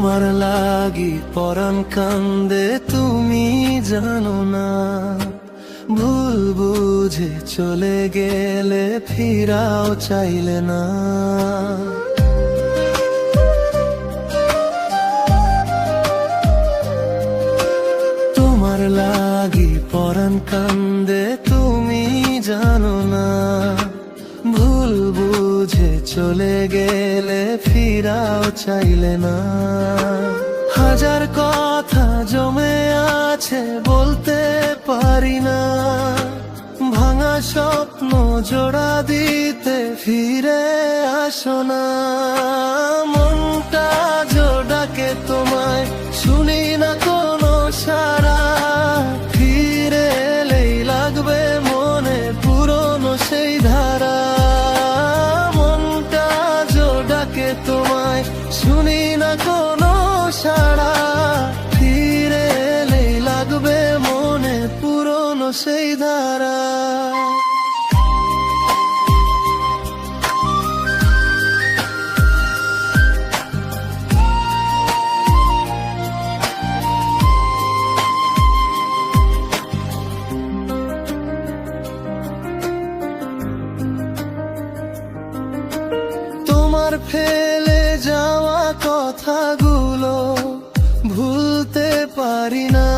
তোমার লাগি পরাণ কান্দে তুমি জানো না। ভুল বুঝে চলে গেলে ফিরাও চাইলে না। তোমার লাগি পরাণ কান্দে চলে গেলে ফিরাও চাইলে না। হাজার কথা জমে আছে বলতে পারি না। ভাঙা স্বপ্ন জোড়া দিতে ফিরে আসো না। মনটা জোড়াকে তোমায় শুনি না কোনো সারা। ফিরে লাগবে মনে পুরনো সেই ধারা। তোমায় শুনি না কোনো সারা ফিরে এলেই লাগবে মনে পুরনো সেই ধারা। তোমার যাওয়া কথাগুলো ভুলতে পারি না।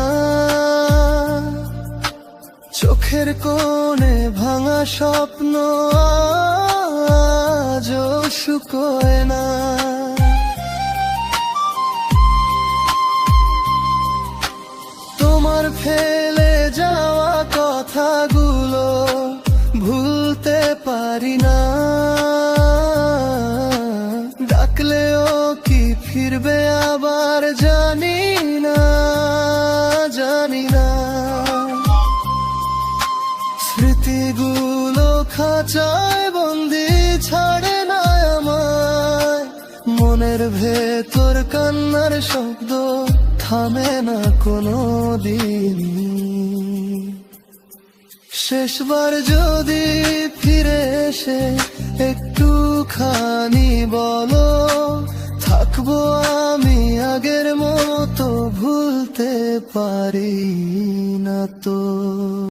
চোখের কোণে ভাঙা স্বপ্ন আজও শুকোয় না। তোমার ফেলে যাওয়া কথাগুলো ভুলতে পারি না। আবার জানি না জানি না। স্মৃতিগুলো খাঁচায়, বন্দি ছাড়ে না আমায়। মনের ভেতর কান্নার শব্দ থামে না কোনো দিন শেষবার যদি ফিরে এসে একটু খানি বলো, থাকব আগের মতো ভুলতে পারি না তো।